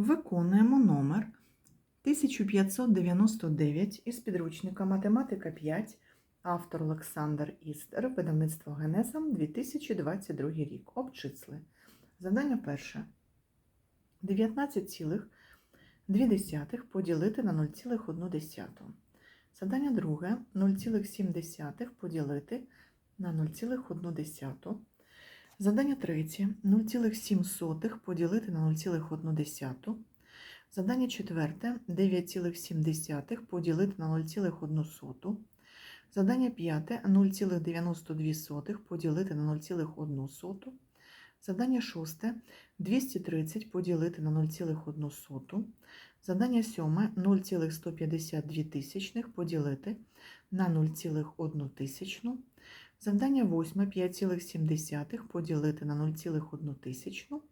Виконуємо номер 1599 із підручника Математика 5, автор Олександр Істер, видавництво Генезам 2022 рік. Обчисли. Завдання перше. 19,2 поділити на 0,1. Завдання друге 0,7 поділити на 0,1. Завдання третє 0,7 поділити на 0,1. Завдання четверте 9,7 поділити на 0,1. Завдання п'яте 0,92 поділити на 0,1. Завдання шосте 230 поділити на 0,1. Завдання сьоме 0,152 поділити на 0,1 тисячну. Завдання восьме 5,7 поділити на 0,1 тисячну.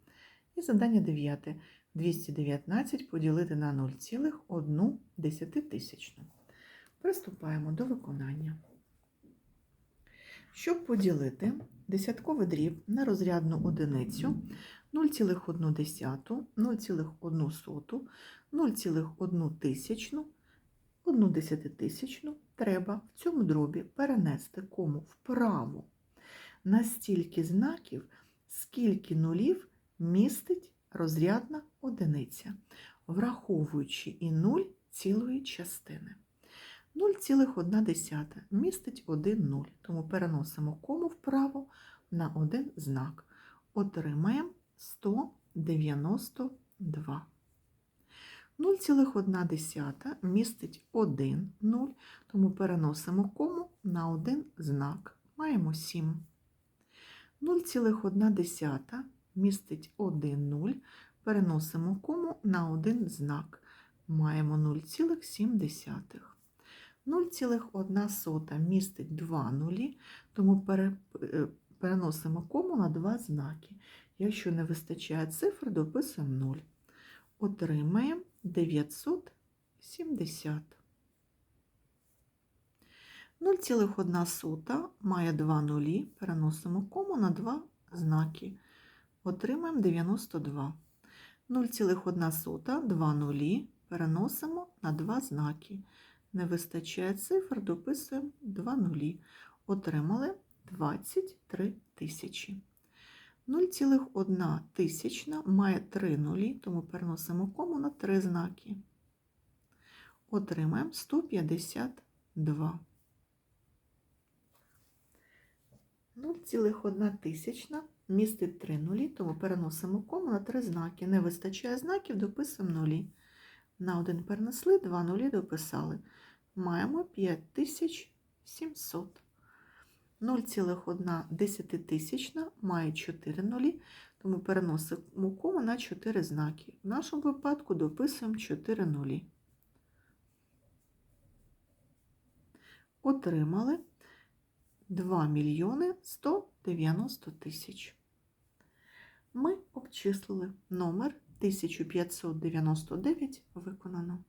І завдання дев'яте 219 поділити на 0,1 десятитисячну. Приступаємо до виконання. Щоб поділити десятковий дріб на розрядну одиницю 0,1, 0,1, 0,1 тисячну, 1 десятитисячну, треба в цьому дробі перенести кому вправо на стільки знаків, скільки нулів містить розрядна одиниця, враховуючи і 0 цілої частини. 0,1 містить 1 0, тому переносимо кому вправо на один знак. Отримаємо 192. 0,1 містить 1 0, тому переносимо кому на один знак. Маємо 7. 0,1 містить 1 0, переносимо кому на один знак. Маємо 0,7. 0,1 містить 2 нулі, тому е, переносимо кому на два знаки. Якщо не вистачає цифр, дописуємо 0. Отримаємо 970. 0,1 має 2 нулі, переносимо кому на два знаки. Отримаємо 92. 0,1 2 нулі, переносимо на два знаки. Не вистачає цифр, дописуємо 2 нулі. Отримали 23 тисячі. 0,1 тисячна має 3 нулі, тому переносимо кому на 3 знаки. Отримаємо 152. 0,1 тисячна містить 3 нулі, тому переносимо кому на 3 знаки. Не вистачає знаків, дописуємо нулі. На один перенесли, 2 нулі дописали. Маємо 5700. 0,1 має 4 нулі, тому переносимо кому на 4 знаки. В нашому випадку дописуємо 4 нулі. Отримали 2 мільйони 190 тисяч. Ми обчислили номер 1599 виконано.